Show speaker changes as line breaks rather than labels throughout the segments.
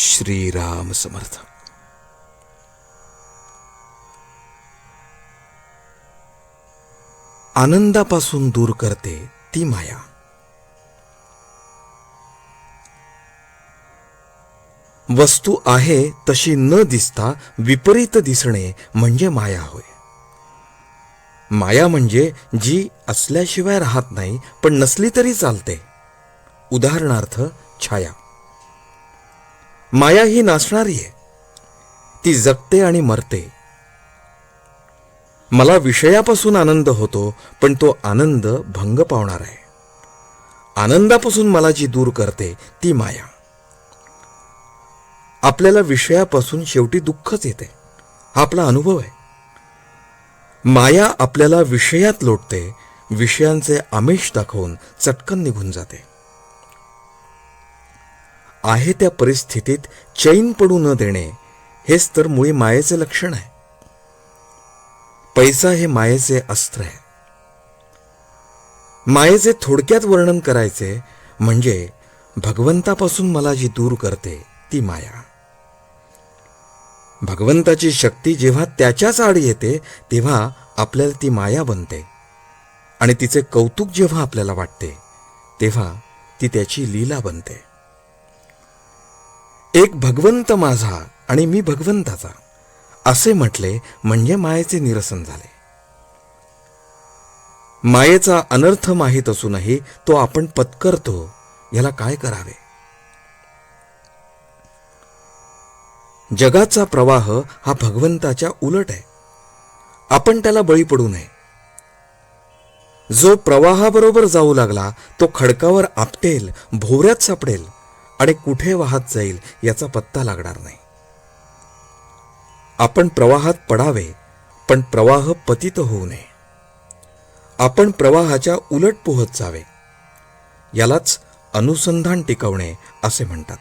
श्रीराम समर्थ। आनंदापासून दूर करते ती माया। वस्तू आहे तशी न दिसता विपरीत दिसणे म्हणजे माया होय। माया म्हणजे जी असल्याशिवाय राहत नाही पण नसली तरी चालते। उदाहरणार्थ छाया। माया ही नाचणारी आहे. ती जगते आणि मरते. मला विषयापासून आनंद होतो पण तो आनंद भंग पावणार आहे. आनंदापासून मला जी दूर करते ती माया. आपल्याला विषयापासून शेवटी दुःखच येते. हा आपला अनुभव आहे. माया आपल्याला विषयात लोटते विषयांचे आमिष दाखवून चटकन निघून जाते. आहे त्या परिस्थितीत चैन पडू न देणे हेच तर मुळी मायेचे लक्षण आहे. पैसा हे मायेचे अस्त्र आहे. मायेचे थोडक्यात वर्णन करायचे म्हणजे भगवंतापासून मला जी दूर करते ती माया. भगवंताची शक्ती जेव्हा त्याच्याच आड येते तेव्हा आपल्याला ती माया बनते. आणि तिचे कौतुक जेव्हा आपल्याला वाटते तेव्हा ती त्याची लीला बनते. एक भगवंत माझा आणि मी भगवंताचा असे म्हटले म्हणजे मायेचे निरसन झाले. मायेचा अनर्थ माहीत असूनही तो आपण पत्करतो याला काय करावे? जगाचा प्रवाह हा भगवंताच्या उलट आहे. आपण त्याला बळी पडू नये. जो प्रवाहाबरोबर जाऊ लागला तो खडकावर आपटेल भोवऱ्यात सापडेल. आणि कुठे वाहत जाईल याचा पत्ता लागणार नाही. आपण प्रवाहात पडावे पण प्रवाह पतित होऊ नये. आपण प्रवाहाच्या उलट पोहत जावे. यालाच अनुसंधान टिकवणे असे म्हणतात.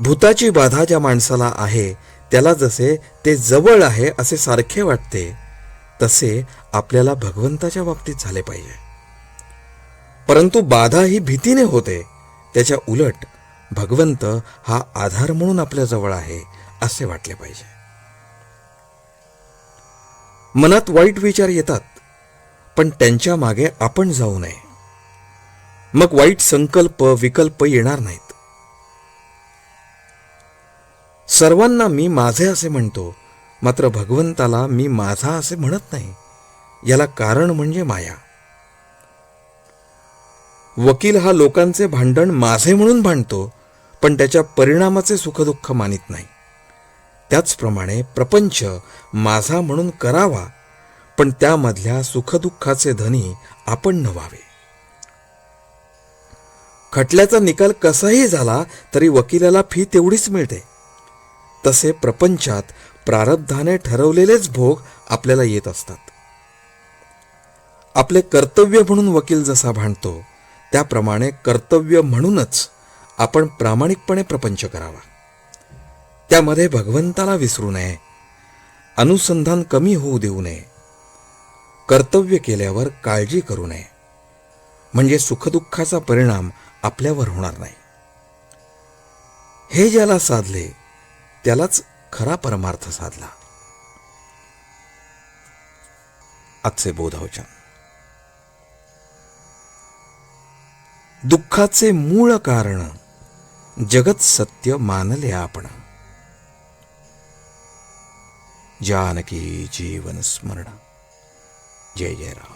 भूताची बाधा ज्या माणसाला आहे त्याला जसे ते जवळ आहे असे सारखे वाटते तसे आपल्याला भगवंताच्या बाबतीत झाले पाहिजे. परंतु बाधा ही भीतीने होते. त्याच्या उलट भगवंत हा आधार म्हणून आपल्या जवळ आहे असे वाटले पाहिजे. मनात वाईट विचार येतात पण त्यांच्या मागे आपण जाऊ नये. मग वाईट संकल्प विकल्प येणार नाहीत. सर्वांना मी माझे असे म्हणतो मात्र भगवंताला मी माझा असे म्हणत नाही. याला कारण म्हणजे माया. वकील हा लोकांचे भांडण माझे म्हणून भांडतो पण त्याच्या परिणामाचे सुखदुःख मानित नाही. त्याचप्रमाणे प्रपंच माझा म्हणून करावा पण त्यामधल्या सुखदुःखाचे धनी आपण नव्हावे खटल्याचा निकाल कसाही झाला तरी वकिलाला फी तेवढीच मिळते. तसे प्रपंचात प्रारब्धाने ठरवलेलेच भोग आपल्याला येत असतात. आपले कर्तव्य म्हणून वकील जसा भांडतो त्याप्रमाणे कर्तव्य म्हणूनच आपण प्रामाणिकपणे प्रपंच करावा. त्यामध्ये भगवंताला विसरू नये. अनुसंधान कमी होऊ देऊ नये. कर्तव्य केल्यावर काळजी करू नये. म्हणजे सुखदुःखाचा परिणाम आपल्यावर होणार नाही. हे ज्याला साधले त्यालाच खरा परमार्थ साधला. आजचे बोधवचन दुःखाचे मूळ कारण जगत सत्य मानले आपण. जानकी जीवन स्मरण. जय जय राम.